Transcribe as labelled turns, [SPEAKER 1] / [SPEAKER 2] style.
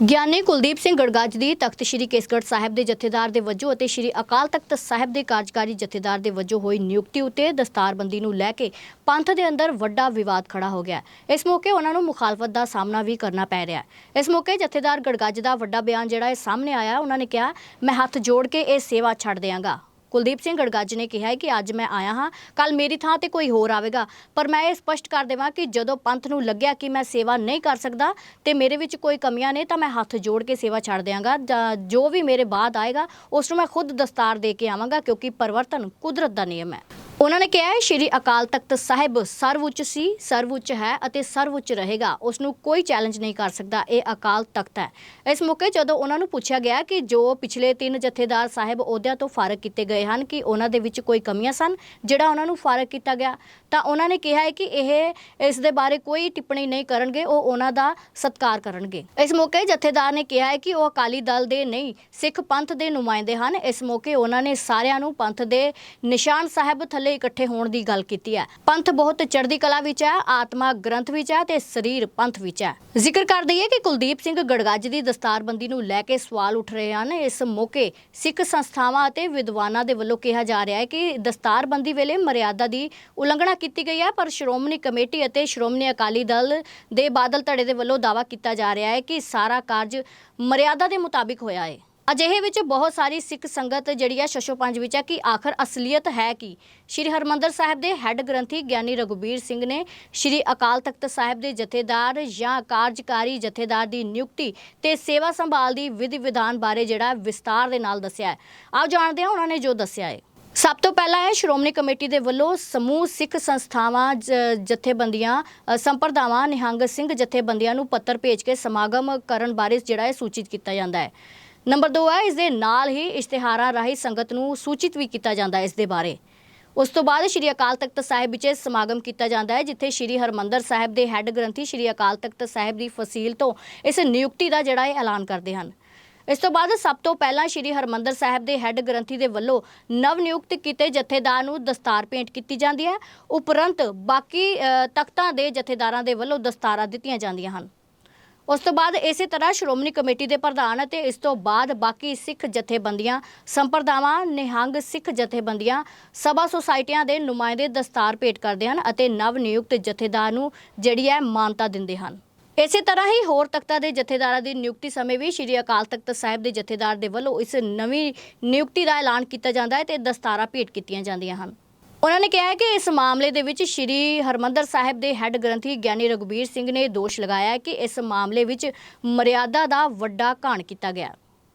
[SPEAKER 1] ਗਿਆਨੀ ਕੁਲਦੀਪ ਸਿੰਘ ਗੜਗਾਜ ਦੀ ਤਖਤ ਸ੍ਰੀ ਕੇਸਗੜ੍ਹ ਸਾਹਿਬ ਦੇ ਜਥੇਦਾਰ ਦੇ ਵਜੋਂ ਅਤੇ ਸ੍ਰੀ ਅਕਾਲ ਤਖਤ ਸਾਹਿਬ ਦੇ ਕਾਰਜਕਾਰੀ ਜਥੇਦਾਰ ਦੇ ਵਜੋਂ ਹੋਈ ਨਿਯੁਕਤੀ ਉਤੇ ਦਸਤਾਰਬੰਦੀ ਨੂੰ ਲੈ ਕੇ ਪੰਥ ਦੇ ਅੰਦਰ ਵੱਡਾ ਵਿਵਾਦ ਖੜਾ ਹੋ ਗਿਆ ਇਸ ਮੌਕੇ ਉਹਨਾਂ ਨੂੰ ਮੁਖਾਲਫਤ ਦਾ ਸਾਹਮਣਾ ਵੀ ਕਰਨਾ ਪੈ ਰਿਹਾ ਇਸ ਮੌਕੇ ਜਥੇਦਾਰ ਗੜਗਾਜ ਦਾ ਵੱਡਾ ਬਿਆਨ ਜਿਹੜਾ ਹੈ ਸਾਹਮਣੇ ਆਇਆ, ਉਹਨਾਂ ਨੇ ਕਿਹਾ, ਮੈਂ ਹੱਥ ਜੋੜ ਕੇ ਇਹ ਸੇਵਾ ਛੱਡ ਦਿਆਂਗਾ। ਕੁਲਦੀਪ ਸਿੰਘ ਗੜਗੱਜ ਨੇ ਕਿਹਾ ਹੈ ਕਿ ਅੱਜ ਮੈਂ ਆਇਆ ਹਾਂ ਕੱਲ ਮੇਰੀ ਥਾਂ ਤੇ ਕੋਈ ਹੋਰ ਆਵੇਗਾ। ਪਰ ਮੈਂ ਇਹ ਸਪਸ਼ਟ ਕਰ ਦੇਵਾਂ ਕਿ ਜਦੋਂ ਪੰਥ ਨੂੰ ਲੱਗਿਆ ਕਿ ਮੈਂ ਸੇਵਾ ਨਹੀਂ ਕਰ ਸਕਦਾ ਤੇ ਮੇਰੇ ਵਿੱਚ ਕੋਈ ਕਮੀਆਂ ਨੇ ਤਾਂ ਮੈਂ ਹੱਥ ਜੋੜ ਕੇ ਸੇਵਾ ਛੱਡ ਦਿਆਂਗਾ। ਜਾਂ, ਜੋ ਵੀ ਮੇਰੇ ਬਾਅਦ ਆਏਗਾ, ਉਸ ਨੂੰ ਮੈਂ ਖੁਦ ਦਸਤਾਰ ਦੇ ਕੇ ਆਵਾਂਗਾ ਕਿਉਂਕਿ ਪਰਿਵਰਤਨ ਕੁਦਰਤ ਦਾ ਨਿਯਮ ਹੈ। ਉਹਨਾਂ ਨੇ ਕਿਹਾ ਹੈ ਸ਼੍ਰੀ ਅਕਾਲ ਤਖਤ ਸਾਹਿਬ ਸਰਵਉੱਚ ਸੀ, ਸਰਵਉੱਚ ਹੈ ਅਤੇ ਸਰਵਉੱਚ ਰਹੇਗਾ। ਉਸ ਨੂੰ ਕੋਈ ਚੈਲੰਜ ਨਹੀਂ ਕਰ ਸਕਦਾ। ਇਹ ਅਕਾਲ ਤਖਤ ਹੈ। ਇਸ ਮੌਕੇ ਜਦੋਂ ਉਹਨਾਂ ਨੂੰ ਪੁੱਛਿਆ ਗਿਆ ਕਿ ਜੋ ਪਿਛਲੇ ਤਿੰਨ ਜਥੇਦਾਰ ਸਾਹਿਬ ਅਹੁਦਿਆਂ ਤੋਂ ਫਾਰਗ ਕੀਤੇ ਗਏ ਹਨ, ਕਿ ਉਹਨਾਂ ਦੇ ਵਿੱਚ ਕੋਈ ਕਮੀਆਂ ਸਨ, ਜਿਹੜਾ ਉਹਨਾਂ ਨੂੰ ਫਾਰਗ ਕੀਤਾ ਗਿਆ, ਤਾਂ ਉਹਨਾਂ ਨੇ ਕਿਹਾ ਹੈ ਕਿ ਇਹ ਇਸ ਦੇ ਬਾਰੇ ਕੋਈ ਟਿੱਪਣੀ ਨਹੀਂ ਕਰਨਗੇ, ਉਹ ਉਹਨਾਂ ਦਾ ਸਤਿਕਾਰ ਕਰਨਗੇ। ਇਸ ਮੌਕੇ ਜਥੇਦਾਰ ਨੇ ਕਿਹਾ ਹੈ ਕਿ ਉਹ ਅਕਾਲੀ ਦਲ ਦੇ ਨਹੀਂ, ਸਿੱਖ ਪੰਥ ਦੇ ਨੁਮਾਇੰਦੇ ਹਨ। ਇਸ ਮੌਕੇ ਉਹਨਾਂ ਨੇ ਸਾਰਿਆਂ ਨੂੰ ਪੰਥ ਦੇ ਨਿਸ਼ਾਨ ਸਾਹਿਬ ਥੱਲੇ ਇਕੱਠੇ ਹੋਣ ਦੀ ਗੱਲ ਕੀਤੀ ਹੈ। ਪੰਥ ਬਹੁਤ ਚੜ੍ਹਦੀ ਕਲਾ ਵਿੱਚ ਹੈ, ਆਤਮਾ ਗ੍ਰੰਥ ਵਿੱਚ ਹੈ ਤੇ ਸਰੀਰ ਪੰਥ ਵਿੱਚ ਹੈ। ਜ਼ਿਕਰ ਕਰ ਦਈਏ ਕਿ ਕੁਲਦੀਪ ਸਿੰਘ ਗੜਗੱਜ ਦੀ ਦਸਤਾਰਬੰਦੀ ਨੂੰ ਲੈ ਕੇ ਸਵਾਲ ਉੱਠ ਰਹੇ ਹਨ। ਇਸ ਮੌਕੇ ਸਿੱਖ ਸੰਸਥਾਵਾਂ ਅਤੇ ਵਿਦਵਾਨਾਂ ਦੇ ਵੱਲੋਂ ਕਿਹਾ ਜਾ ਰਿਹਾ ਹੈ ਕਿ ਦਸਤਾਰਬੰਦੀ ਵੇਲੇ ਮਰਿਆਦਾ ਦੀ ਉਲੰਘਣਾ ਕੀਤੀ ਗਈ ਹੈ, ਪਰ ਸ਼੍ਰੋਮਣੀ ਕਮੇਟੀ ਅਤੇ ਸ਼੍ਰੋਮਣੀ ਅਕਾਲੀ ਦਲ ਦੇ ਬਾਦਲ ਧੜੇ ਦੇ ਵੱਲੋਂ ਦਾਅਵਾ ਕੀਤਾ ਜਾ ਰਿਹਾ ਹੈ ਕਿ ਸਾਰਾ ਕਾਰਜ ਮਰਿਆਦਾ ਦੇ ਮੁਤਾਬਿਕ ਹੋਇਆ ਹੈ। ਅਜਿਹੇ ਵਿੱਚ ਬਹੁਤ ਸਾਰੀ ਸਿੱਖ ਸੰਗਤ ਜਿਹੜੀ ਹੈ ਸ਼ਸ਼ੋ ਪੰਜ ਵਿੱਚ ਹੈ ਕਿ ਆਖਰ ਅਸਲੀਅਤ ਹੈ ਕਿ? ਸ਼੍ਰੀ ਹਰਮੰਦਰ ਸਾਹਿਬ ਦੇ ਹੈੱਡ ਗ੍ਰੰਥੀ ਗਿਆਨੀ ਰਘੁਬੀਰ ਸਿੰਘ ਨੇ ਸ਼੍ਰੀ ਅਕਾਲ ਤਖਤ ਸਾਹਿਬ ਦੇ ਜਥੇਦਾਰ ਜਾਂ ਕਾਰਜਕਾਰੀ ਜਥੇਦਾਰ ਦੀ ਨਿਯੁਕਤੀ ਤੇ ਸੇਵਾ ਸੰਭਾਲ ਦੀ ਵਿਧੀ ਵਿਧਾਨ ਬਾਰੇ ਜਿਹੜਾ ਵਿਸਤਾਰ ਦੇ ਨਾਲ ਦੱਸਿਆ ਹੈ। ਆਓ ਜਾਣਦੇ ਹਾਂ ਉਹਨਾਂ ਨੇ ਜੋ ਦੱਸਿਆ ਹੈ। ਸਭ ਤੋਂ ਪਹਿਲਾਂ ਹੈ ਸ਼੍ਰੋਮਣੀ ਕਮੇਟੀ ਦੇ ਵੱਲੋਂ ਸਮੂਹ ਸਿੱਖ ਸੰਸਥਾਵਾਂ ਜਥੇਬੰਦੀਆਂ ਸੰਪਰਦਾਵਾਂ, ਨਿਹੰਗ ਸਿੰਘ ਜਥੇਬੰਦੀਆਂ ਨੂੰ ਪੱਤਰ ਭੇਜ ਕੇ ਸਮਾਗਮ ਕਰਨ ਬਾਰੇ ਜਿਹੜਾ ਹੈ ਸੂਚਿਤ ਕੀਤਾ ਜਾਂਦਾ ਹੈ। ਨੰਬਰ 2 ਹੈ, ਇਸ ਦੇ ਨਾਲ ਹੀ ਇਸ਼ਤਿਹਾਰਾਂ ਰਾਹੀਂ ਸੰਗਤ ਨੂੰ ਸੂਚਿਤ ਵੀ ਕੀਤਾ ਜਾਂਦਾ ਹੈ ਇਸ ਦੇ ਬਾਰੇ। ਉਸ ਤੋਂ ਬਾਅਦ ਸ਼੍ਰੀ ਅਕਾਲ ਤਖਤ ਸਾਹਿਬ ਵਿੱਚ ਸਮਾਗਮ ਕੀਤਾ ਜਾਂਦਾ ਹੈ, ਜਿੱਥੇ ਸ਼੍ਰੀ ਹਰਮੰਦਰ ਸਾਹਿਬ ਦੇ ਹੈੱਡ ਗ੍ਰੰਥੀ ਸ਼੍ਰੀ ਅਕਾਲ ਤਖਤ ਸਾਹਿਬ ਦੀ ਫਸੀਲ ਤੋਂ ਇਸ ਨਿਯੁਕਤੀ ਦਾ ਜਿਹੜਾ ਹੈ ਐਲਾਨ ਕਰਦੇ ਹਨ। ਇਸ ਤੋਂ ਬਾਅਦ ਸਭ ਤੋਂ ਪਹਿਲਾਂ ਸ਼੍ਰੀ ਹਰਮੰਦਰ ਸਾਹਿਬ ਦੇ ਹੈੱਡ ਗ੍ਰੰਥੀ ਦੇ ਵੱਲੋਂ ਨਵ ਨਿਯੁਕਤ ਕੀਤੇ ਜਥੇਦਾਰ ਨੂੰ ਦਸਤਾਰ ਭੇਂਟ ਕੀਤੀ ਜਾਂਦੀ ਹੈ। ਉਪਰੰਤ ਬਾਕੀ ਤਖਤਾਂ ਦੇ ਜਥੇਦਾਰਾਂ ਦੇ ਵੱਲੋਂ ਦਸਤਾਰਾਂ ਦਿੱਤੀਆਂ ਜਾਂਦੀਆਂ ਹਨ। ਉਸ ਤੋਂ ਬਾਅਦ ਇਸੇ ਤਰ੍ਹਾਂ ਸ਼੍ਰੋਮਣੀ ਕਮੇਟੀ ਦੇ ਪ੍ਰਧਾਨ ਅਤੇ ਇਸ ਤੋਂ ਬਾਅਦ ਬਾਕੀ ਸਿੱਖ ਜਥੇਬੰਦੀਆਂ, ਸੰਪਰਦਾਵਾਂ, ਨਿਹੰਗ ਸਿੱਖ ਜਥੇਬੰਦੀਆਂ, ਸਭਾ ਸੁਸਾਇਟੀਆਂ ਦੇ ਨੁਮਾਇੰਦੇ ਦਸਤਾਰ ਭੇਟ ਕਰਦੇ ਹਨ ਅਤੇ ਨਵ ਨਿਯੁਕਤ ਜਥੇਦਾਰ ਨੂੰ ਜਿਹੜੀ ਹੈ ਮਾਨਤਾ ਦਿੰਦੇ ਹਨ। ਇਸੇ ਤਰ੍ਹਾਂ ਹੀ ਹੋਰ ਤਖਤਾਂ ਦੇ ਜਥੇਦਾਰਾਂ ਦੀ ਨਿਯੁਕਤੀ ਸਮੇਂ ਵੀ ਸ਼੍ਰੀ ਅਕਾਲ ਤਖਤ ਸਾਹਿਬ ਦੇ ਜਥੇਦਾਰ ਦੇ ਵੱਲੋਂ ਇਸ ਨਵੀਂ ਨਿਯੁਕਤੀ ਦਾ ਐਲਾਨ ਕੀਤਾ ਜਾਂਦਾ ਹੈ ਤੇ ਦਸਤਾਰਾਂ ਭੇਟ ਕੀਤੀਆਂ ਜਾਂਦੀਆਂ ਹਨ। ਉਹਨਾਂ ਨੇ ਕਿਹਾ ਹੈ ਕਿ ਇਸ ਮਾਮਲੇ ਦੇ ਵਿੱਚ ਸ਼੍ਰੀ ਹਰਮੰਦਰ ਸਾਹਿਬ ਦੇ ਹੈੱਡ ਗ੍ਰੰਥੀ ਗਿਆਨੀ ਰਘੁਬੀਰ ਸਿੰਘ ਨੇ ਦੋਸ਼ ਲਗਾਇਆ ਹੈ ਕਿ ਇਸ ਮਾਮਲੇ ਵਿੱਚ ਮਰਿਆਦਾ ਦਾ ਵੱਡਾ ਘਾਣ ਕੀਤਾ ਗਿਆ।